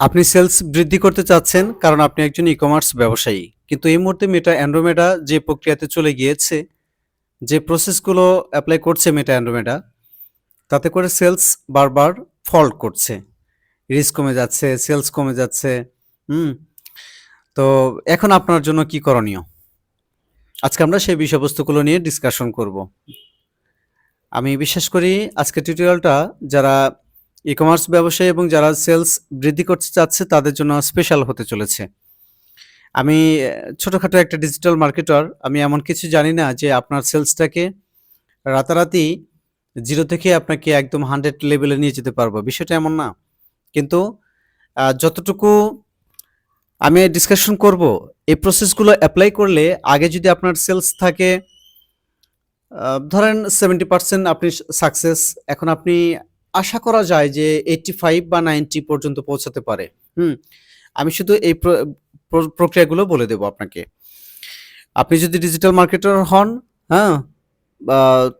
আপনি সেলস বৃদ্ধি করতে চাচ্ছেন কারণ আপনি একজন ই কমার্স ব্যবসায়ী। কিন্তু এই মুহূর্তে মেটা অ্যান্ড্রোমেডা যে প্রক্রিয়াতে চলে গিয়েছে, যে প্রসেসগুলো অ্যাপ্লাই করছে মেটা অ্যান্ড্রোমেডা তাতে করে সেলস বারবার ফল্ট করছে। রিস্ক কমে যাচ্ছে, সেলস কমে যাচ্ছে, হুম। তো এখন আপনার জন্য কি করণীয়? আজকে আমরা সেই বিষয়বস্তুগুলো নিয়ে ডিসকাশন করব। আমি বিশ্বাস করি আজকে টিউটোরিয়ালটা যারা ই কমার্স ব্যবসায়ী এবং যারা সেলস বৃদ্ধি করতে চাচ্ছে, তাদের জন্য স্পেশাল হতে চলেছে। আমি ছোটোখাটো একটা ডিজিটাল মার্কেটার আমি এমন কিছু জানি না যে আপনার সেলসটাকে রাতারাতি জিরো থেকে আপনাকে একদম হান্ড্রেড লেভেলে নিয়ে যেতে পারব। বিষয়টা এমন না। কিন্তু যতটুকু আমি ডিসকাশন করব, এই প্রসেসগুলো অ্যাপ্লাই করলে আগে যদি আপনার সেলস থাকে ধরেন সেভেন্টি পার্সেন্ট আপনি সাকসেস এখন আপনি আশা করা যায় যে এইটটি ফাইভ বা নাইনটি পর্যন্ত পৌঁছাতে পারে। হুম, আমি শুধু এই প্র- প্র- প্রক্রিয়াগুলো বলে দেবো আপনাকে। আপনি যদি ডিজিটাল মার্কেটার হন হ্যাঁ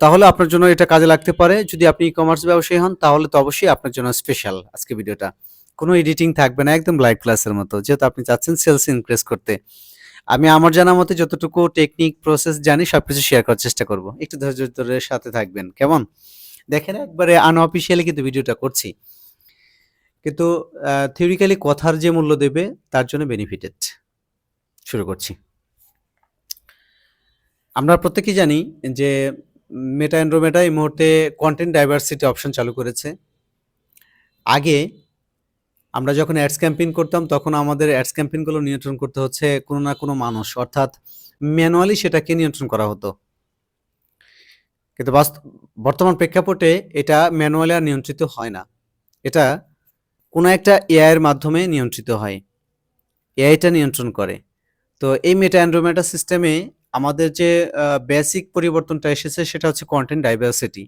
তাহলে আপনার জন্য এটা কাজে লাগতে পারে। যদি আপনি ই কমার্স ব্যবসায়ী হন, তাহলে তো অবশ্যই আপনার জন্য স্পেশাল আজকে ভিডিওটা। কোনো এডিটিং থাকবে না, একদম লাইভ ক্লাসের মতো। যেহেতু আপনি চাচ্ছেন সেলস ইনক্রিজ করতে। আমি আমার জানা মতে যতটুকু টেকনিক প্রসেস জানি, সবকিছু শেয়ার করার চেষ্টা করব। একটু ধৈর্য ধরে সাথে থাকবেন, কেমন? দেখেন, একবারে আনঅফিসিয়ালি কিন্তু ভিডিওটা করছি। কিন্তু থিওরিক্যালি কথার যে মূল্য দেবে, তার জন্য বেনিফিটেড শুরু করছি। আমরা প্রত্যেকেই জানি যে মেটা অ্যান্ড্রোমেটা এই মুহূর্তে কন্টেন্ট ডাইভার্সিটি অপশন চালু করেছে। আগে আমরা যখন অ্যাডস ক্যাম্পেইন করতাম, তখন আমাদের অ্যাডস ক্যাম্পেইনগুলো নিয়ন্ত্রণ করতে হচ্ছে কোনো না কোনো মানুষ। অর্থাৎ ম্যানুয়ালি সেটাকে নিয়ন্ত্রণ করা হতো। কিন্তু বর্তমান প্রেক্ষাপটে এটা ম্যানুয়ালি আর নিয়ন্ত্রিত হয় না। এটা কোনো একটা এআইয়ের মাধ্যমে নিয়ন্ত্রিত হয়। এআইটা নিয়ন্ত্রণ করে। তো এই মেটা অ্যান্ড্রোমেটা সিস্টেমে আমাদের যে বেসিক পরিবর্তনটা এসেছে সেটা হচ্ছে কন্টেন্ট ডাইভার্সিটি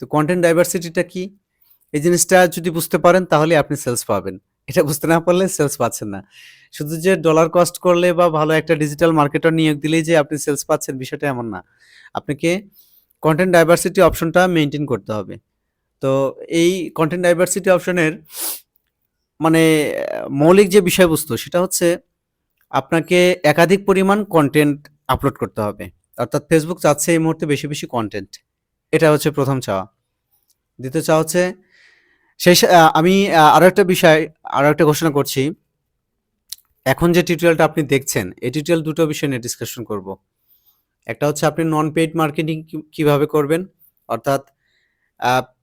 তো কন্টেন্ট ডাইভার্সিটিটা কি? এই জিনিসটা যদি বুঝতে পারেন তাহলে আপনি সেলস পাবেন। এটা বুঝতে না পারলে সেলস পাচ্ছেন না। শুধু যে ডলার কস্ট করলে বা ভালো একটা ডিজিটাল মার্কেটার নিয়োগ দিলেই যে আপনি সেলস পাচ্ছেন বিষয়টা এমন না। আপনাকে কন্টেন্ট ডাইভার্সিটি অপশনটা মেনটেন করতে হবে। তো এই কন্টেন্ট ডাইভার্সিটি অপশনের মানে মৌলিক যে বিষয়বস্তু সেটা হচ্ছে আপনাকে একাধিক পরিমাণ কন্টেন্ট আপলোড করতে হবে। অর্থাৎ ফেসবুক চাচ্ছে এই মুহূর্তে বেশি বেশি কন্টেন্ট এটা হচ্ছে প্রথম চাওয়া। দ্বিতীয় চাওয়া হচ্ছে সেই আমি আহ, আরও একটা বিষয় আরও একটা ঘোষণা করছি। এখন যে টিউটোরিয়ালটা আপনি দেখছেন এই টিউটোরিয়াল দুটো বিষয় নিয়ে ডিসকাশন করব। একটা হচ্ছে আপনি নন পেইড মার্কেটিং কীভাবে করবেন? অর্থাৎ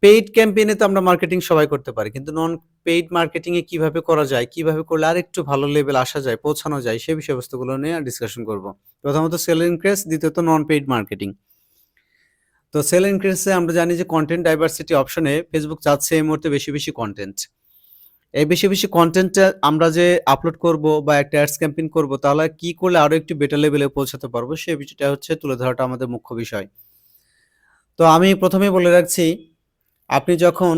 পেইড ক্যাম্পেইনে তো আমরা মার্কেটিং সবাই করতে পারি, কিন্তু নন পেইড মার্কেটিং এ কীভাবে করা যায়, কীভাবে করলে আর একটু ভালো লেভেল আসা যায়, পৌঁছানো যায় সেই বিষয়বস্তুগুলো নিয়ে ডিসকাশন করব। প্রথমত সেল ইনক্রেস দ্বিতীয়ত নন পেইড মার্কেটিং তো সেল ইনক্রেসে আমরা জানি যে কন্টেন্ট ডাইভার্সিটি অপশনে ফেসবুক চাচ্ছে এই মুহূর্তে বেশি বেশি কন্টেন্ট এই বেশি বেশি কন্টেন্টটা আমরা যে আপলোড করব বা একটা অ্যাডস ক্যাম্পেইন করব, তাহলে কি করলে আরও একটু বেটার লেভেলে পৌঁছাতে পারব? সেই বিষয়টা হচ্ছে তুলে ধরাটা আমাদের মুখ্য বিষয়। তো আমি প্রথমেই বলে রাখছি, আপনি যখন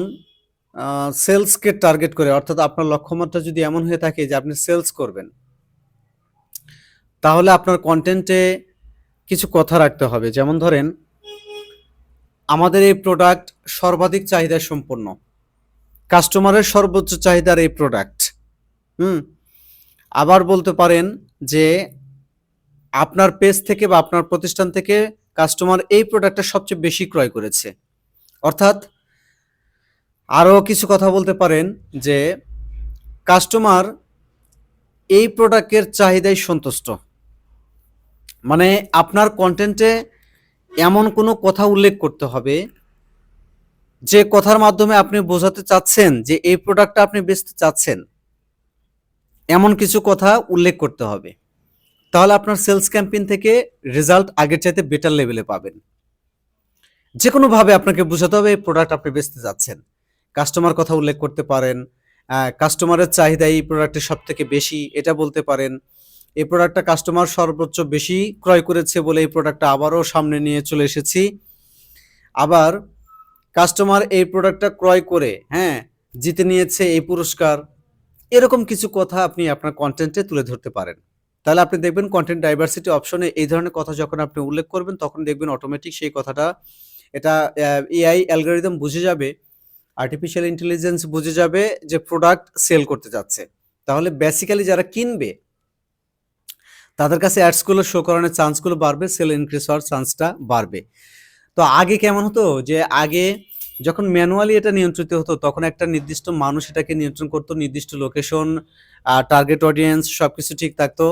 সেলসকে টার্গেট করে, অর্থাৎ আপনার লক্ষ্যমাত্রা যদি এমন হয়ে থাকে যে আপনি সেলস করবেন, তাহলে আপনার কন্টেন্টে কিছু কথা রাখতে হবে। যেমন ধরেন, আমাদের এই প্রোডাক্ট সর্বাধিক চাহিদা সম্পন্ন। কাস্টমারের সর্বোচ্চ চাহিদার এই প্রোডাক্ট হুম? আবার বলতে পারেন যে আপনার পেজ থেকে বা আপনার প্রতিষ্ঠান থেকে কাস্টমার এই প্রোডাক্টটা সবচেয়ে বেশি ক্রয় করেছে। অর্থাৎ আরও কিছু কথা বলতে পারেন যে কাস্টমার এই প্রোডাক্টের চাহিদাই সন্তুষ্ট। মানে আপনার কন্টেন্টে এমন কোনো কথা উল্লেখ করতে হবে যে কথার মাধ্যমে আপনি বোঝাতে চাচ্ছেন যে এই প্রোডাক্টটা আপনি বেচতে চাচ্ছেন, এমন কিছু কথা উল্লেখ করতে হবে। তাহলে আপনার সেলস ক্যাম্পেইন থেকে রেজাল্ট আগের চাইতে বেটার লেভেলে পাবেন। যে কোনোভাবে আপনাকে বোঝাতে হবে এই প্রোডাক্ট আপনি বেচতে যাচ্ছেন কাস্টমার কথা উল্লেখ করতে পারেন কাস্টমারের চাহিদা এই প্রোডাক্টের সব থেকে বেশি, এটা বলতে পারেন। এই প্রোডাক্টটা কাস্টমার সর্বোচ্চ বেশি ক্রয় করেছে বলে এই প্রোডাক্টটা আবারও সামনে নিয়ে চলে এসেছি। আবার কাস্টমার এই প্রোডাক্টটা ক্রয় করে হ্যাঁ জিতে নিয়েছে এই পুরস্কার, এরকম কিছু কথা আপনি আপনার কন্টেন্টে তুলে ধরতে পারেন। তাহলে আপনি দেখবেন কন্টেন্ট ডাইভার্সিটি অপশনে এই ধরনের কথা যখন আপনি উল্লেখ করবেন, তখন দেখবেন অটোমেটিক সেই কথাটা, এটা এআই অ্যালগোরিদম বুঝে যাবে আর্টিফিশিয়াল ইন্টেলিজেন্স বুঝে যাবে যে প্রোডাক্ট সেল করতে যাচ্ছে। তাহলে বেসিক্যালি যারা কিনবে, তাদের কাছে অ্যাডসগুলো শো করানোর চান্সগুলো বাড়বে সেল ইনক্রিজ হওয়ার চান্সটা বাড়বে। তো আগে কেমন হতো? যে আগে যখন ম্যানুয়ালি এটা নিয়ন্ত্রিত হতো, তখন একটা নির্দিষ্ট মানুষ এটাকে নিয়ন্ত্রণ করতো, নির্দিষ্ট লোকেশন টার্গেট অডিয়েন্স সব কিছু ঠিক থাকতো।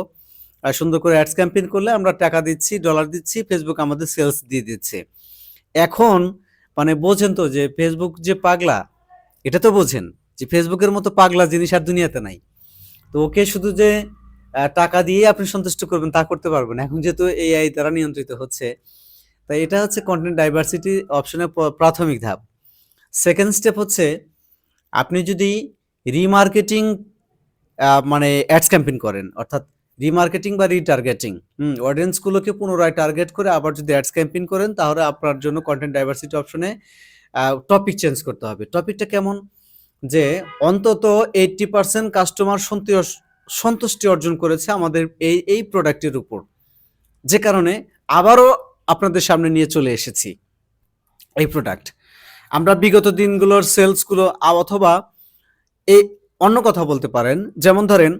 আর সুন্দর করে অ্যাডস ক্যাম্পেইন করলে আমরা টাকা দিচ্ছি ডলার দিচ্ছি ফেসবুক আমাদের সেলস দিয়ে দিচ্ছে। এখন মানে বোঝেন তো যে ফেসবুক যে পাগলা, এটা তো বোঝেন যে ফেসবুকের মতো পাগলা জিনিস আর দুনিয়াতে নাই। তো ওকে শুধু যে টাকা দিয়ে আপনি সন্তুষ্ট করবেন তা করতে পারবেন এখন যেহেতু এআই দ্বারা নিয়ন্ত্রিত হচ্ছে, তাই এটা হচ্ছে কন্টেন্ট ডাইভার্সিটি অপশনের প্রাথমিক ধাপ। সেকেন্ড স্টেপ হচ্ছে আপনি যদি রিমার্কেটিং মানে অ্যাডস ক্যাম্পেইন করেন, অর্থাৎ রিমার্কেটিং বা রিটার্গেটিং হুম অডিয়েন্সগুলোকে পুনরায় টার্গেট করে আবার যদি অ্যাডস ক্যাম্পেইন করেন, তাহলে আপনার জন্য কন্টেন্ট ডাইভার্সিটি অপশনে টপিক চেঞ্জ করতে হবে। টপিকটা কেমন? যে অন্তত এইটটি পার্সেন্ট কাস্টমার সন্তুষ্টি অর্জন করেছে আমাদের এই এই প্রোডাক্টের উপর। যে কারণে আবারও আপনাদের সামনে নিয়ে চলে এসেছি এই প্রোডাক্ট আমরা বিগত দিনগুলোর সেলসগুলো অথবা এই অন্য কথা বলতে পারেন। যেমন ধরেন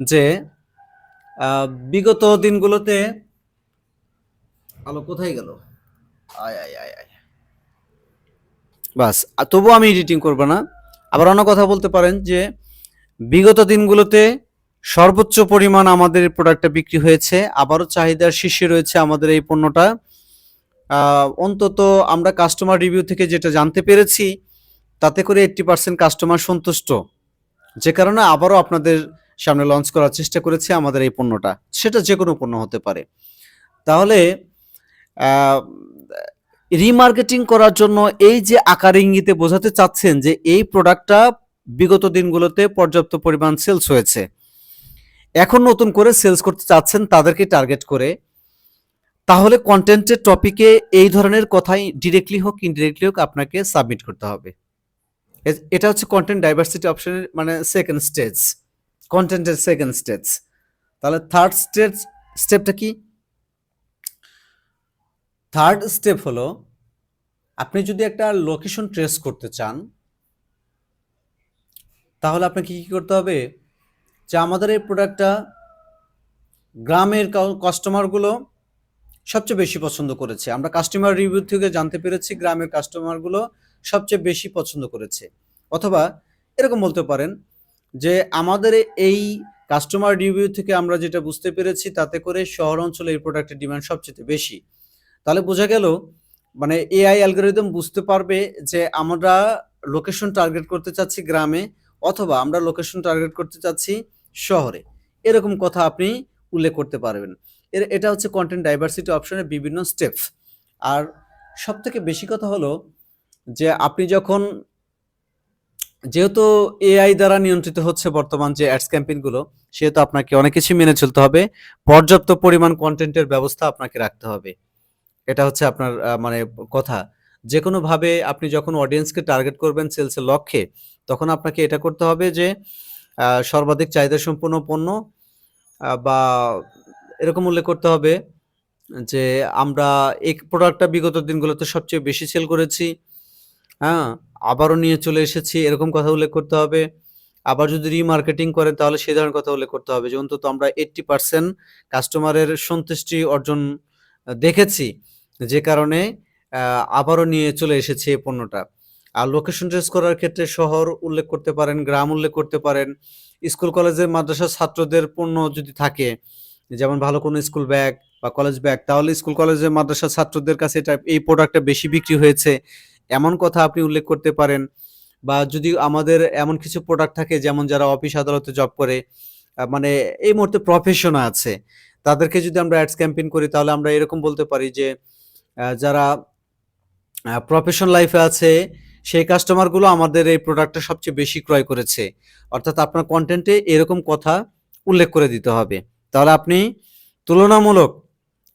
যে বিগত দিনগুলোতে, আলো কোথায় গেল? আয় আয় আয় আয়। বাস তবুও আমি এডিটিং করব না। আবার অন্য কথা বলতে পারেন যে, বিগত দিনগুলোতে সর্বোচ্চ পরিমাণ আমাদের প্রোডাক্টটা বিক্রি হয়েছে, আবারও চাহিদার শীর্ষে রয়েছে আমাদের এই পণ্যটা। অন্তত আমরা কাস্টমার রিভিউ থেকে যেটা জানতে পেরেছি, তাতে করে এইট্টি পার্সেন্ট কাস্টমার সন্তুষ্ট। যে কারণে আবারও আপনাদের সামনে লঞ্চ করার চেষ্টা করেছি আমাদের এই পণ্যটা। সেটা যে কোনো পণ্য হতে পারে। তাহলে রিমার্কেটিং করার জন্য এই যে আকার ইঙ্গিতে বোঝাতে চাচ্ছেন যে এই প্রোডাক্টটা বিগত দিনগুলোতে পর্যাপ্ত পরিমাণ সেলস হয়েছে। এখন নতুন করে সেলস করতে চাচ্ছেন তাদেরকে টার্গেট করে তাহলে কন্টেন্টের টপিকে এই ধরনের কথাই ডিরেক্টলি হোক ইনডিরেক্টলি হোক আপনাকে সাবমিট করতে হবে। এটা হচ্ছে কন্টেন্ট ডাইভার্সিটি অপশনের মানে সেকেন্ড স্টেজ কন্টেন্টের সেকেন্ড স্টেজ তাহলে থার্ড স্টেজ স্টেপটা কি? থার্ড স্টেপ হলো, আপনি যদি একটা লোকেশন ট্রেস করতে চান, তাহলে আপনাকে কি করতে হবে? যে আমাদের এই প্রোডাক্টটা গ্রামের কাস্টমারগুলো সবচেয়ে বেশি পছন্দ করেছে। আমরা কাস্টমার রিভিউ থেকে জানতে পেরেছি গ্রামের কাস্টমারগুলো সবচেয়ে বেশি পছন্দ করেছে। অথবা এরকম বলতে পারেন যে আমাদের এই কাস্টমার রিভিউ থেকে আমরা যেটা বুঝতে পেরেছি তাতে করে শহর অঞ্চলে এই প্রোডাক্টের ডিমান্ড সবচেয়ে বেশি। তাহলে বোঝা গেল মানে এআই অ্যালগোরিদম বুঝতে পারবে যে আমরা লোকেশন টার্গেট করতে চাচ্ছি গ্রামে অথবা আমরা লোকেশন টার্গেট করতে চাচ্ছি শহরে। এরকম কথা আপনি উল্লেখ করতে পারবেন। এর, এটা হচ্ছে কন্টেন্ট ডাইভার্সিটি অপশনের বিভিন্ন স্টেপস আর সব থেকে বেশি কথা হলো যে আপনি যখন, যেহেতু এআই দ্বারা নিয়ন্ত্রিত হচ্ছে বর্তমান যে অ্যাডস ক্যাম্পেইনগুলো সেহেতু আপনাকে অনেক কিছু মেনে চলতে হবে। পর্যাপ্ত পরিমাণ কন্টেন্টের ব্যবস্থা আপনাকে রাখতে হবে। এটা হচ্ছে আপনার মানে কথা। যে কোনোভাবে আপনি যখন অডিয়েন্সকে টার্গেট করবেন সেলসের লক্ষ্যে, তখন আপনাকে এটা করতে হবে যে সর্বাধিক চাহিদা সম্পন্ন পণ্য বা এরকম উল্লেখ করতে হবে যে আমরা এই প্রোডাক্টটা বিগত দিনগুলোতে সবচেয়ে বেশি সেল করেছি। হ্যাঁ আবারও নিয়ে চলে এসেছি, এরকম কথা উল্লেখ করতে হবে। আবার যদি রিমার্কেটিং করেন তাহলে সেই ধরনের কথা উল্লেখ করতে হবে যে অন্তত আমরা এইট্টি পার্সেন্ট কাস্টমারের সন্তুষ্টি অর্জন দেখেছি। যে কারণে আবারও নিয়ে চলে এসেছে এই পণ্যটা। আর লোকেশন ট্রেস করার ক্ষেত্রে শহর উল্লেখ করতে পারেন, গ্রাম উল্লেখ করতে পারেন। স্কুল, কলেজের, মাদ্রাসার ছাত্রদের পণ্য যদি থাকে যেমন ভালো কোনো স্কুল ব্যাগ বা কলেজ ব্যাগ তাহলে স্কুল কলেজের মাদ্রাসার ছাত্রদের কাছে এটা, এই প্রোডাক্টটা বেশি বিক্রি হয়েছে। এমন কথা আপনি উল্লেখ করতে পারেন। বা যদি আমাদের এমন কিছু প্রোডাক্ট থাকে, যেমন যারা অফিস আদালতে জব করে মানে এই মুহূর্তে প্রফেশন আছে, তাদেরকে যদি আমরা অ্যাডস ক্যাম্পেইন করি, তাহলে আমরা এরকম বলতে পারি যে যারা প্রফেশন লাইফে আছে, সেই কাস্টমারগুলো আমাদের এই প্রোডাক্টটা সবচেয়ে বেশি ক্রয় করেছে। অর্থাৎ আপনার কন্টেন্টে এরকম কথা উল্লেখ করে দিতে হবে। তাহলে আপনি তুলনামূলক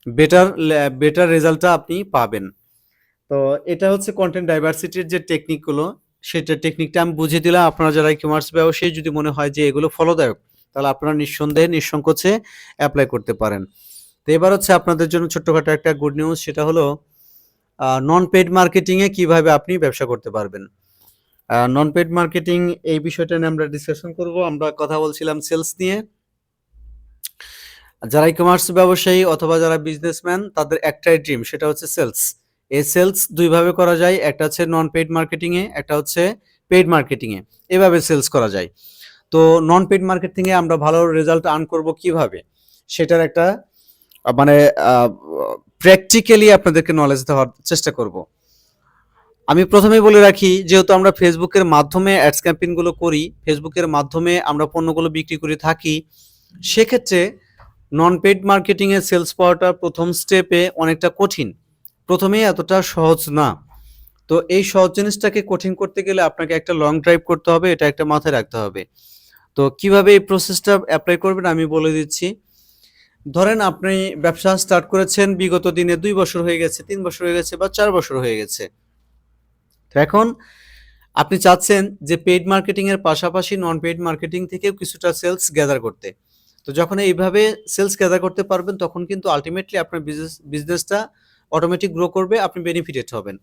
বেটার বেটার রেজাল্টটা আপনি পাবেন। তো এটা হচ্ছে কন্টেন্ট ডাইভার্সিটির যে টেকনিকগুলো সেটা টেকনিকটা আমি বুঝিয়ে দিলাম। আপনারা যারা কমার্স ব্যবসায়ী, যদি মনে হয় যে এগুলো ফলদায়ক, তাহলে আপনারা নিঃসন্দেহে নিঃসংকোচে অ্যাপ্লাই করতে পারেন। তো এবার হচ্ছে আপনাদের জন্য ছোট্টখাটো একটা গুড নিউজ সেটা হলো নন পেড মার্কেটিংয়ে কীভাবে আপনি ব্যবসা করতে পারবেন। নন পেড মার্কেটিং এই বিষয়টা নিয়ে আমরা ডিসকাশন করব। আমরা কথা বলছিলাম সেলস নিয়ে। যারা ই কমার্স ব্যবসায়ী অথবা যারা বিজনেসম্যান তাদের একটাই ড্রিম সেটা হচ্ছে সেলস এই সেলস দুইভাবে করা যায়, একটা হচ্ছে নন পেইড মার্কেটিং এ, একটা হচ্ছে পেইড মার্কেটিং এ। এভাবে সেলস করা যায়। তো নন পেইড মার্কেটিং এ আমরা ভালো রেজাল্ট আর্ন করব কীভাবে? সেটার একটা মানে প্র্যাকটিক্যালি আপনাদেরকে নলেজ দেওয়ার চেষ্টা করব। আমি প্রথমেই বলে রাখি, যেহেতু আমরা ফেসবুকের মাধ্যমে অ্যাডস ক্যাম্পেইনগুলো করি, ফেসবুকের মাধ্যমে আমরা পণ্যগুলো বিক্রি করে থাকি, সেক্ষেত্রে নন পেড মার্কেটিং এ সেলস পাওয়াটা প্রথম স্টেপে অনেকটা কঠিন। প্রথমেই এতটা সহজ না। তো এই সহজ জিনিসটাকে কঠিন করতে গেলে আপনাকে একটা লং ড্রাইভ করতে হবে, এটা একটা মাথায় রাখতে হবে। তো কীভাবে এই প্রসেসটা অ্যাপ্লাই করবেন আমি বলে দিচ্ছি। ধরেন আপনি ব্যবসা স্টার্ট করেছেন, বিগত দিনে দুই বছর হয়ে গেছে, তিন বছর হয়ে গেছে বা চার বছর হয়ে গেছে। তো এখন আপনি চাচ্ছেন যে পেইড মার্কেটিং এর পাশাপাশি নন পেইড মার্কেটিং থেকেও কিছুটা সেলস গ্যাদার করতে। তো যখন এইভাবে সেলস গ্যাদার করতে পারবেন, তখন কিন্তু আলটিমেটলি আপনার বিজনেস বিজনেসটা অটোমেটিক গ্রো করবে, আপনি বেনিফিটেড হবেন।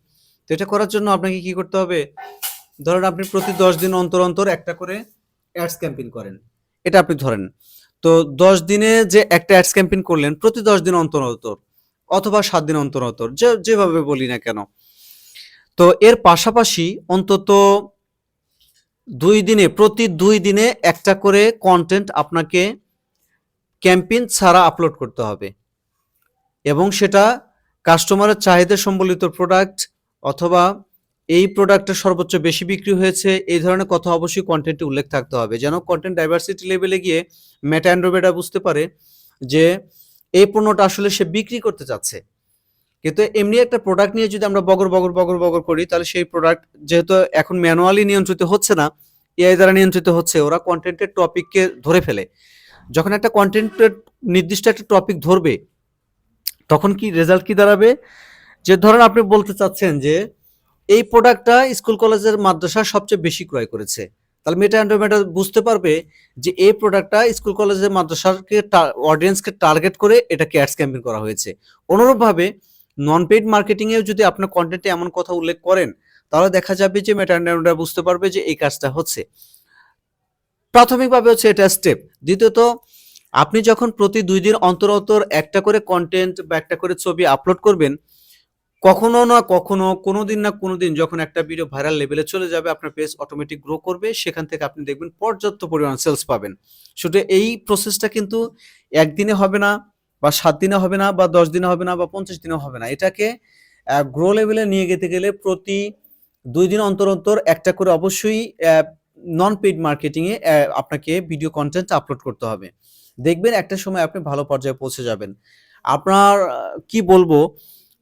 তো এটা করার জন্য আপনাকে কি করতে হবে? ধরেন আপনি প্রতি দশ দিন অন্তর অন্তর একটা করে অ্যাডস ক্যাম্পেইন করেন। এটা আপনি ধরেন। তো দশ দিনে যে একটা অ্যাডস ক্যাম্পেইন করলেন, প্রতি দশ দিন অন্তর অন্তর অথবা সাত দিন অন্তর অন্তর, যে, যেভাবে বলি না কেন। তো এর পাশাপাশি অন্তত দুই দিনে, প্রতি দুই দিনে একটা করে কন্টেন্ট আপনাকে ক্যাম্পেইন ছাড়া আপলোড করতে হবে। এবং সেটা কাস্টমারের চাহিদা সম্বলিত প্রোডাক্ট অথবা এই প্রোডাক্টের সর্বোচ্চ বেশি বিক্রি হয়েছে, এই ধরনের কথা অবশ্যই কন্টেন্টে উল্লেখ থাকতে হবে। যেন কন্টেন্ট ডাইভার্সিটি লেভেলে গিয়ে মেটা অ্যান্ড্রোমেটা বুঝতে পারে যে এই পণ্যটা আসলে সে বিক্রি করতে চাচ্ছে। কিন্তু এমনি একটা প্রোডাক্ট নিয়ে যদি আমরা বগর বগর বগর বগর করি, তাহলে সেই প্রোডাক্ট যেহেতু এখন ম্যানুয়ালি নিয়ন্ত্রিত হচ্ছে না এআই দ্বারা নিয়ন্ত্রিত হচ্ছে, ওরা কন্টেন্টের টপিককে ধরে ফেলে। যখন একটা কন্টেন্টের নির্দিষ্ট একটা টপিক ধরবে, তখন কি রেজাল্ট কি দাঁড়াবে? যে ধরেন আপনি বলতে চাচ্ছেন যে, এই প্রোডাক্টটা স্কুল কলেজের মাদ্রাসা সবচেয়ে বেশি ক্রয় করেছে। তাহলে মেটা অ্যান্ড্রোমেটা বুঝতে পারবে যে এই প্রোডাক্টটা স্কুল কলেজের মাদ্রাসাকে অডিয়েন্সকে টার্গেট করে এটাকে অ্যাডস ক্যাম্পেইন করা হয়েছে। অনুরূপভাবে নন পেইড মার্কেটিংয়েও যদি আপনার কন্টেন্টে এমন কথা উল্লেখ করেন, তাহলে দেখা যাবে যে মেটা অ্যান্ড্রোমেটা বুঝতে পারবে যে এই কাজটা হচ্ছে। প্রাথমিকভাবে হচ্ছে এটা স্টেপ দ্বিতীয়ত, আপনি যখন প্রতি দুই দিন অন্তর অন্তর একটা করে কন্টেন্ট বা একটা করে ছবি আপলোড করবেন, কখনো না কখনো, কোনোদিন না কোনোদিন যখন একটা ভিডিও ভাইরাল লেভেলে চলে যাবে, আপনার পেজ অটোমেটিক গ্রো করবে, সেখান থেকে আপনি দেখবেন পর্যাপ্ত পরিমাণ সেলস পাবেন। শুধু এই প্রসেসটা কিন্তু একদিনে হবে না, বা সাত দিনে হবে না, বা দশ দিনে হবে না, বা পঞ্চাশ দিনে হবে না। এটাকে গ্রো লেভেলে নিয়ে যেতে গেলে প্রতি দুই দিন অন্তর অন্তর একটা করে অবশ্যই নন পেইড মার্কেটিংয়ে আপনাকে ভিডিও কন্টেন্ট আপলোড করতে হবে। দেখবেন একটা সময় আপনি ভালো পর্যায়ে পৌঁছে যাবেন। আপনার কি বলব?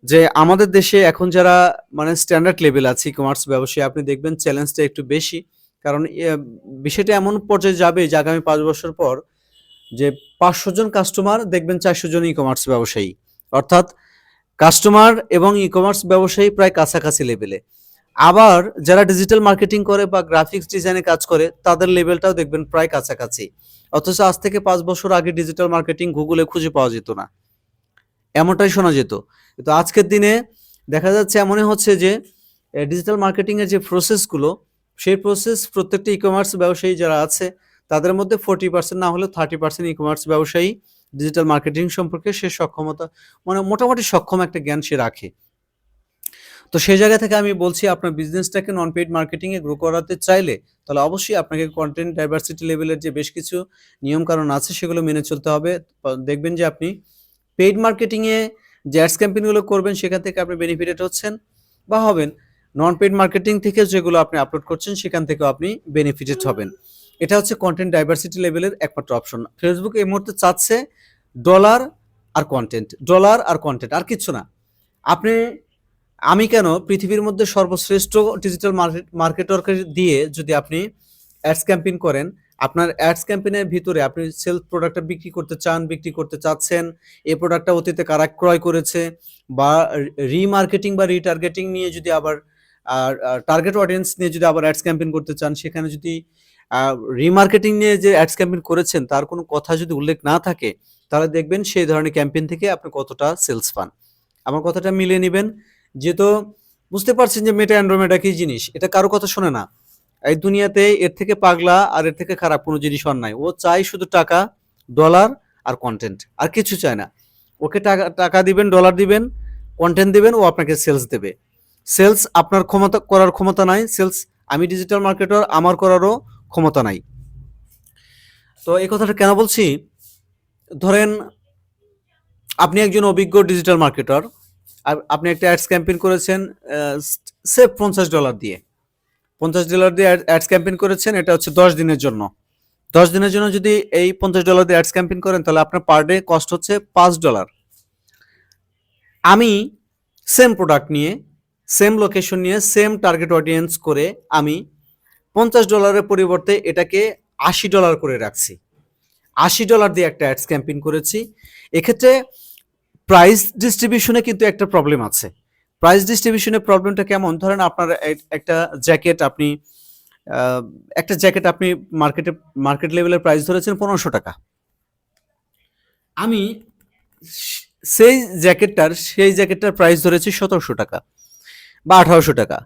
যে আমাদের দেশে এখন যারা মানে স্ট্যান্ডার্ড লেভেল আছে ই কমার্স ব্যবসায়ী, আপনি দেখবেন চ্যালেঞ্জটা একটু বেশি। কারণ বিষয়টা এমন পর্যায়ে যাবে যে আগামী পাঁচ বছর পর যে পাঁচশো জন কাস্টমার দেখবেন চারশো জন ই কমার্স ব্যবসায়ী। অর্থাৎ কাস্টমার এবং ই কমার্স ব্যবসায়ী প্রায় কাছাকাছি লেভেলে আবার যারা ডিজিটাল মার্কেটিং করে বা গ্রাফিক্স ডিজাইনে কাজ করে, তাদের লেভেলটাও দেখবেন প্রায় কাছাকাছি। অথচ আজ থেকে পাঁচ বছর আগে ডিজিটাল মার্কেটিং গুগলে খুঁজে পাওয়া যেত না। এমনটাই শোনা যেত। কিন্তু আজকের দিনে দেখা যাচ্ছে এমনই হচ্ছে যে ডিজিটাল মার্কেটিং এর যে প্রসেসগুলো সেই প্রসেস প্রত্যেকটি ই কমার্স ব্যবসায়ী যারা আছে, তাদের মধ্যে ফোর্টি পার্সেন্ট না হলেও থার্টি পার্সেন্ট ই কমার্স ব্যবসায়ী ডিজিটাল মার্কেটিং সম্পর্কে সে সক্ষমতা মানে মোটামুটি সক্ষম একটা জ্ঞান সে রাখে। তো সেই জায়গা থেকে আমি বলছি, আপনার বিজনেসটাকে নন পেইড মার্কেটিংয়ে গ্রো করাতে চাইলে তাহলে অবশ্যই আপনাকে কন্টেন্ট ডাইভার্সিটি লেভেলের যে বেশ কিছু নিয়ম কানুন আছে, সেগুলো মেনে চলতে হবে। দেখবেন যে আপনি পেইড মার্কেটিংয়ে যে অ্যাডস ক্যাম্পেইনগুলো করবেন, সেখান থেকে আপনি বেনিফিটেড হচ্ছেন বা হবেন। নন পেইড মার্কেটিং থেকে যেগুলো আপনি আপলোড করছেন, সেখান থেকেও আপনি বেনিফিটেড হবেন। এটা হচ্ছে কন্টেন্ট ডাইভার্সিটি লেভেলের একমাত্র অপশন ফেসবুক এই মুহূর্তে চাচ্ছে ডলার আর কন্টেন্ট ডলার আর কন্টেন্ট আর কিছু না। আপনি আমি কেন পৃথিবীর মধ্যে সর্বশ্রেষ্ঠ ডিজিটাল মার্কেট মার্কেটরকে দিয়ে যদি আপনি অ্যাডস ক্যাম্পেইন করেন, আপনার অ্যাডস ক্যাম্পেইনের ভিতরে আপনি সেলফ প্রোডাক্টটা বিক্রি করতে চান, বিক্রি করতে চাচ্ছেন, এই প্রোডাক্টটা অতীতে কারা ক্রয় করেছে বা রিমার্কেটিং বা রিটার্গেটিং নিয়ে যদি আবার টার্গেট অডিয়েন্স নিয়ে যদি আবার অ্যাডস ক্যাম্পেইন করতে চান, সেখানে যদি রিমার্কেটিং নিয়ে যে অ্যাডস ক্যাম্পেইন করেছেন, তার কোনো কথা যদি উল্লেখ না থাকে, তাহলে দেখবেন সেই ধরনের ক্যাম্পেইন থেকে আপনি কতটা সেলস পান। আমার কথাটা মিলিয়ে নেবেন। যেহেতু বুঝতে পারছেন যে মেটা অ্যান্ড্রোমেটা কি জিনিস? এটা কারও কথা শোনে না। এই দুনিয়াতে এর থেকে পাগলা আর এর থেকে খারাপ কোনো জিনিস আর নাই। ও চাই শুধু টাকা ডলার আর কন্টেন্ট আর কিছু চায় না। ওকে টাকা টাকা দিবেন ডলার দিবেন কন্টেন্ট দিবেন, ও আপনাকে সেলস দেবে। সেলস আপনার ক্ষমতা করার ক্ষমতা নাই। সেলস আমি ডিজিটাল মার্কেটার আমার করারও ক্ষমতা নাই। তো এই কথাটা কেন বলছি? ধরেন আপনি একজন অভিজ্ঞ ডিজিটাল মার্কেটার আপনি একটা অ্যাডস ক্যাম্পেইন করেছেন সেফ পঞ্চাশ ডলার দিয়ে। পঞ্চাশ ডলার দিয়ে অ্যাডস ক্যাম্পেইন করেছেন, এটা হচ্ছে দশ দিনের জন্য। দশ দিনের জন্য যদি এই পঞ্চাশ ডলার দিয়ে অ্যাডস ক্যাম্পেইন করেন, তাহলে আপনার পার ডে কস্ট হচ্ছে পাঁচ ডলার আমি সেম প্রোডাক্ট নিয়ে সেম লোকেশন নিয়ে সেম টার্গেট অডিয়েন্স করে আমি পঞ্চাশ ডলারের পরিবর্তে এটাকে আশি ডলার করে রাখছি। আশি ডলার দিয়ে একটা অ্যাডস ক্যাম্পেইন করেছি। এক্ষেত্রে প্রাইস ডিস্ট্রিবিউশনে কিন্তু একটা প্রবলেম আছে। প্রাইস ডিস্ট্রিবিউশনের প্রবলেমটা কেমন? ধরেন আপনার একটা জ্যাকেট আপনি একটা জ্যাকেট আপনি মার্কেটে মার্কেট লেভেলের প্রাইস ধরেছেন পনেরোশো টাকা। আমি সেই জ্যাকেটটার সেই জ্যাকেটটার প্রাইস ধরেছি সতেরোশো টাকা বা আঠারোশো টাকা।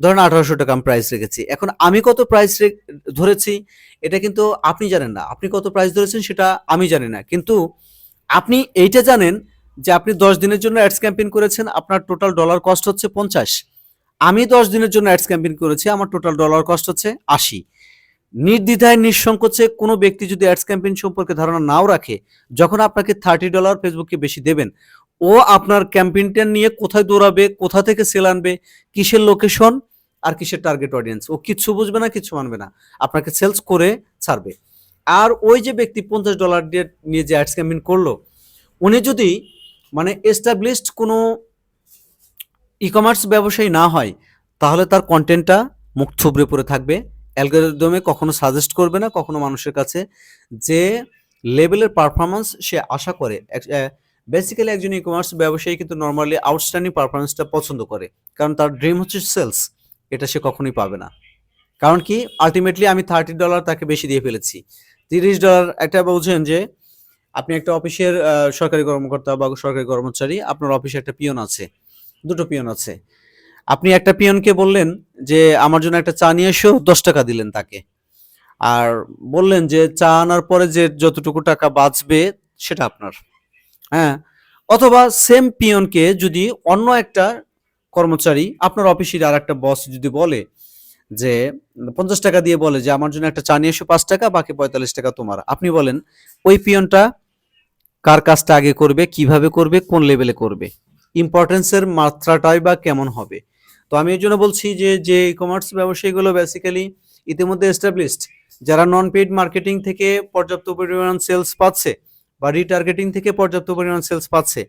ধরেন আঠারোশো টাকা আমি প্রাইস রেখেছি। এখন আমি কত প্রাইস ধরেছি, এটা কিন্তু আপনি জানেন না। আপনি কত প্রাইস ধরেছেন সেটা আমি জানি না। কিন্তু আপনি এইটা জানেন যে আপনি দশ দিনের জন্য অ্যাডস ক্যাম্পেইন করেছেন, আপনার টোটাল ডলার কস্ট হচ্ছে পঞ্চাশ। আমি দশ দিনের জন্য অ্যাডস ক্যাম্পেইন করেছি, আমার টোটাল ডলার কস্ট হচ্ছে আশি। নির্দ্বিধায়, নিঃসংকোচে কোনো ব্যক্তি যদি অ্যাডস ক্যাম্পেইন সম্পর্কে ধারণা নাও রাখে, যখন আপনাকে থার্টি ডলার ফেসবুককে বেশি দেবেন, ও আপনার ক্যাম্পেইনটা নিয়ে কোথায় দৌড়াবে, কোথা থেকে সেল আনবে, কিসের লোকেশন আর কিসের টার্গেট অডিয়েন্স ও কিচ্ছু বুঝবে না, কিচ্ছু মানবে না। আপনাকে সেলস করে ছাড়বে। আর ওই যে ব্যক্তি পঞ্চাশ ডলার দিয়ে, নিয়ে যে অ্যাডস ক্যাম্পেইন করল, উনি যদি মানে এস্টাবলিশড কোনো ই কমার্স ব্যবসায়ী না হয়, তাহলে তার কন্টেন্টটা মুখ থুবড়ে পড়ে থাকবে। অ্যালগোরিদমে কখনো সাজেস্ট করবে না, কখনো মানুষের কাছে যে লেভেলের পারফরমেন্স সে আশা করে। বেসিক্যালি একজন ই কমার্স ব্যবসায়ী কিন্তু নর্মালি আউটস্ট্যান্ডিং পারফরমেন্সটা পছন্দ করে, কারণ তার ড্রিম হচ্ছে সেলস এটা সে কখনোই পাবে না। কারণ কি আলটিমেটলি আমি থার্টি ডলার তাকে বেশি দিয়ে ফেলেছি। তিরিশ ডলার একটা বলছেন যে আপনি একটা অফিসের সরকারি কর্মকর্তা বা সরকারি কর্মচারী, আপনার অফিসে একটা পিয়ন আছে, দুটো পিয়ন আছে। আপনি একটা পিয়নকে বললেন যে, আমার জন্য একটা চা নিয়ে এসো, দশ টাকা দিলেন তাকে। আর বললেন যে, চা আনার পরে যে যতটুকু টাকা বাঁচবে, সেটা আপনার। হ্যাঁ? অথবা সেম পিয়নকে যদি অন্য একটা কর্মচারী, আপনার অফিসের আর একটা বস যদি বলে যে, পঞ্চাশ টাকা দিয়ে বলে যে, আমার জন্য একটা চা নিয়ে এসো, পাঁচ টাকা, বাকি পঁয়তাল্লিশ টাকা তোমার। আপনি বলেন, ওই পিয়নটা কার কাজটা আগে করবে, কীভাবে করবে, কোন লেভেলে করবে ইম্পর্টেন্সের মাত্রাটাই বা কেমন হবে। তো আমি এই জন্য বলছি যে যে ই কমার্স ব্যবসায়ীগুলো বেসিক্যালি ইতিমধ্যে এস্টাবলিশড যারা নন পেইড মার্কেটিং থেকে পর্যাপ্ত পরিমাণ সেলস পাচ্ছে বা রিটার্গেটিং থেকে পর্যাপ্ত পরিমাণ সেলস পাচ্ছে,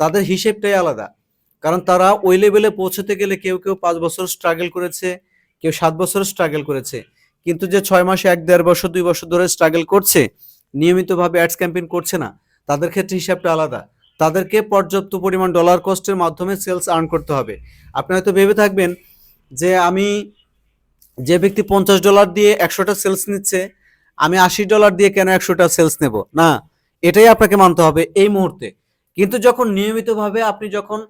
তাদের হিসেবটাই আলাদা। কারণ তারা ওই লেভেলে পৌঁছতে গেলে কেউ কেউ পাঁচ বছর স্ট্রাগল করেছে, কেউ সাত বছর স্ট্রাগল করেছে। কিন্তু যে ছয় মাসে, এক, দেড় বছর, দুই বছর ধরে স্ট্রাগল করছে, নিয়মিতভাবে অ্যাডস ক্যাম্পেইন করছে না তাদের ক্ষেত্রে হিসাবটা আলাদা। তাদেরকে পর্যাপ্ত পরিমাণ ডলার কস্টের মাধ্যমে সেলস আর্ন করতে হবে। আপনি হয়তো ভেবে থাকবেন যে আমি যে ব্যক্তি পঞ্চাশ ডলার দিয়ে একশোটা সেলস নিচ্ছে, আমি আশি ডলার দিয়ে কেন একশোটা সেলস নেব? না, এটাই আপনাকে মানতে হবে এই মুহূর্তে। কিন্তু যখন নিয়মিতভাবে আপনি যখন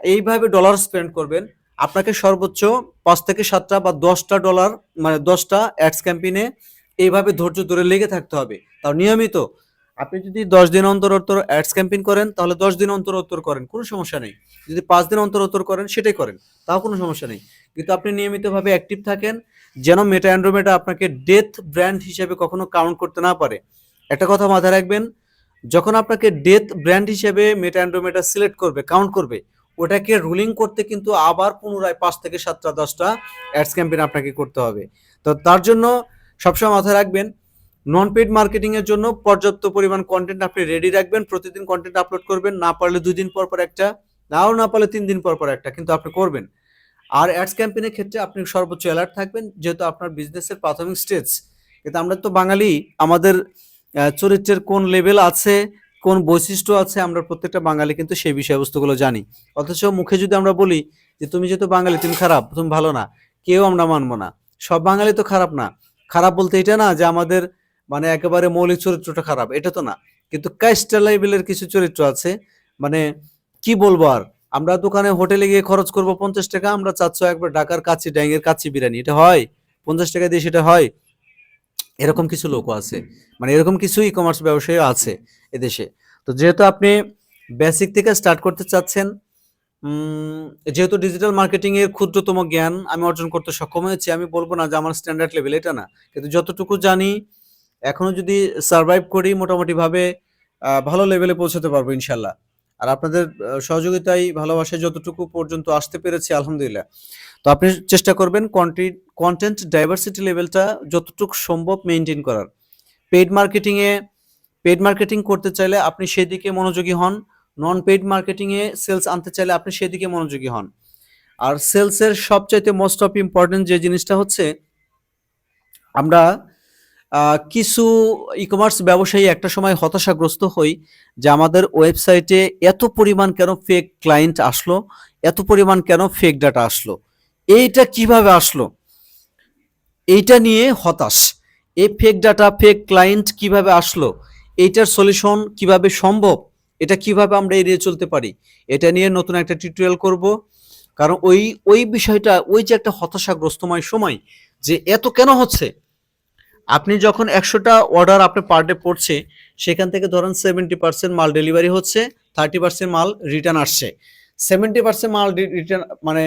এইভাবে ডলার স্পেন্ড করবেন, আপনাকে সর্বোচ্চ পাঁচ থেকে সাতটা বা দশটা ডলার মানে দশটা অ্যাডস ক্যাম্পেইনে এইভাবে ধৈর্য ধরে লেগে থাকতে হবে। তাও নিয়মিত আপনি যদি দশ দিন অন্তর অন্তর অ্যাডস ক্যাম্পেইন করেন, তাহলে দশ দিন অন্তর অন্তর করেন, কোনো সমস্যা নেই। যদি পাঁচ দিন অন্তর অন্তর করেন, সেটাই করেন, তাও কোনো সমস্যা নেই। কিন্তু আপনি নিয়মিতভাবে অ্যাক্টিভ থাকেন, যেন মেটা অ্যান্ড্রোমেটা আপনাকে ডেথ ব্র্যান্ড হিসেবে কখনো কাউন্ট করতে না পারে। একটা কথা মাথায় রাখবেন, যখন আপনাকে ডেথ ব্র্যান্ড হিসেবে মেটা অ্যান্ড্রোমেটা সিলেক্ট করবে কাউন্ট করবে, ওটাকে রুলিং করতে কিন্তু আবার পুনরায় পাঁচ থেকে সাতটা, দশটা অ্যাডস ক্যাম্পেইন আপনাকে করতে হবে। তো তার জন্য সবসময় মাথায় রাখবেন নন পেড মার্কেটিং এর জন্য পর্যাপ্ত পরিমাণ কন্টেন্ট আপনি রেডি রাখবেন, প্রতিদিন কন্টেন্ট আপলোড করবেন, না পারলে দুই দিন পর পর একটা, নাও না পারলে তিন দিন পর পর একটা কিন্তু আপনি করবেন। আর অ্যাডস ক্যাম্পেইনের ক্ষেত্রে আপনি সর্বোচ্চ অ্যালার্ট থাকবেন, যেহেতু আপনার বিজনেসের প্রাথমিক স্টেজ কিন্তু আমরা তো বাঙালি, আমাদের চরিত্রের কোন লেভেল আছে, কোন বৈশিষ্ট্য আছে, আমরা প্রত্যেকটা বাঙালি কিন্তু সেই বিষয়বস্তুগুলো জানি। অথচ মুখে যদি আমরা বলি যে, তুমি যেহেতু বাঙালি, তুমি খারাপ, তুমি ভালো না, কেউ আমরা মানবো না। সব বাঙালি তো খারাপ না। খারাপ বলতে এটা না যে আমাদের মানে একেবারে মৌলিক চরিত্রটা খারাপ, এটা তো না। কিন্তু কাস্টা লেভেলের কিছু চরিত্র আছে মানে কি বলব আর? আমরা দোকানে হোটেলে গিয়ে খরচ করব পঞ্চাশ টাকা, আমরা চাচ্ছ একবার ঢাকার কাচ্চি ড্যাঙের কাচ্চি বিরিয়ানি, এটা হয়। পঞ্চাশ টাকা দিয়ে সেটা হয়। এরকম কিছু লোকও আছে মানে এরকম কিছু ই কমার্স ব্যবসায়ী আছে এদেশে। তো যেহেতু আপনি বেসিক থেকে স্টার্ট করতে চাচ্ছেন যেহেতু ডিজিটাল মার্কেটিং এর ক্ষুদ্রতম জ্ঞান আমি অর্জন করতে সক্ষম হয়েছি, আমি বলব না যে আমার স্ট্যান্ডার্ড লেভেল এটা না। কিন্তু যতটুকু জানি এখনও যদি সার্ভাইভ করি মোটামুটি ভাবে ভালো লেভেলে পৌঁছাতে পারব ইনশাল্লাহ আর আপনাদের সহযোগিতায়, ভালোবাসায় যতটুকু পর্যন্ত আসতে পেরেছি, আলহামদুলিল্লাহ। তো আপনি চেষ্টা করবেন কন্টেন্ট ডাইভার্সিটি লেভেলটা যতটুকু সম্ভব মেনটেন করার। পেইড মার্কেটিং এ পেইড মার্কেটিং করতে চাইলে আপনি সেদিকে মনোযোগী হন। নন পেইড মার্কেটিং এ সেলস আনতে চাইলে আপনি সেদিকে মনোযোগী হন। আর সেলসের সবচাইতে মোস্ট অফ ইম্পর্টেন্ট যে জিনিসটা হচ্ছে, আমরা কিছু ই কমার্স ব্যবসায়ী একটা সময় হতাশাগ্রস্ত হই যে আমাদের ওয়েবসাইটে এত পরিমাণ কেন ফেক ক্লায়েন্ট আসলো, এত পরিমাণ কেন ফেক ডাটা আসলো, এইটা কীভাবে আসলো? এইটা নিয়ে হতাশ। এই ফেক ডাটা ফেক ক্লায়েন্ট কীভাবে আসলো? এইটার সলিউশন কীভাবে সম্ভব? এটা কীভাবে আমরা এড়িয়ে চলতে পারি? এটা নিয়ে নতুন একটা টিউটোরিয়াল করব। কারণ ওই ওই বিষয়টা, ওই যে একটা হতাশাগ্রস্তময় সময় যে এত কেন হচ্ছে? আপনি যখন একশোটা অর্ডার আপনি পার ডে পড়ছে, সেখান থেকে ধরেন সেভেন্টি পার্সেন্ট মাল ডেলিভারি হচ্ছে থার্টি পার্সেন্ট মাল রিটার্ন আসছে। সেভেন্টি পার্সেন্ট মাল রিটার্ন মানে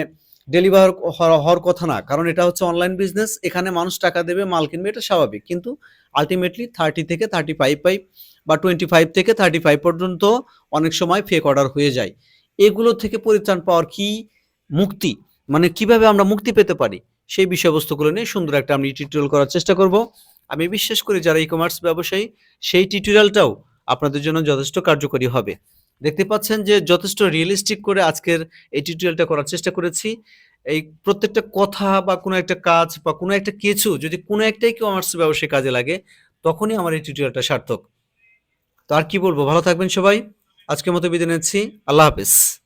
ডেলিভার হওয়ার কথা না, কারণ এটা হচ্ছে অনলাইন বিজনেস এখানে মানুষ টাকা দেবে, মাল কিনবে, এটা স্বাভাবিক। কিন্তু আলটিমেটলি থার্টি থেকে থার্টি ফাইভ ফাইভ বা টোয়েন্টি ফাইভ থেকে থার্টি ফাইভ পর্যন্ত অনেক সময় ফেক অর্ডার হয়ে যায়। এগুলো থেকে পরিত্রাণ পাওয়ার কি মুক্তি? মানে কীভাবে আমরা মুক্তি পেতে পারি? সেই বিষয়বস্তুগুলো নিয়ে সুন্দর একটা আমি টিউটোরিয়াল করার চেষ্টা করব। আমি বিশ্বাস করি যারা ই কমার্স ব্যবসায়ী, সেই টিউটোরিয়ালটাও আপনাদের জন্য যথেষ্ট কার্যকরী হবে। দেখতে পাচ্ছেন যে যথেষ্ট রিয়েলিস্টিক করে আজকের এই টিউটোরিয়ালটা করার চেষ্টা করেছি। এই প্রত্যেকটা কথা বা কোনো একটা কাজ বা কোনো একটা কিছু যদি কোনো একটাই কমার্স ব্যবসায় কাজে লাগে, তখনই আমার এই টিউটোরিয়ালটা সার্থক। তো আর কি বলব? ভালো থাকবেন সবাই। আজকের মতো বিদায় নিচ্ছি। আল্লাহ হাফেজ।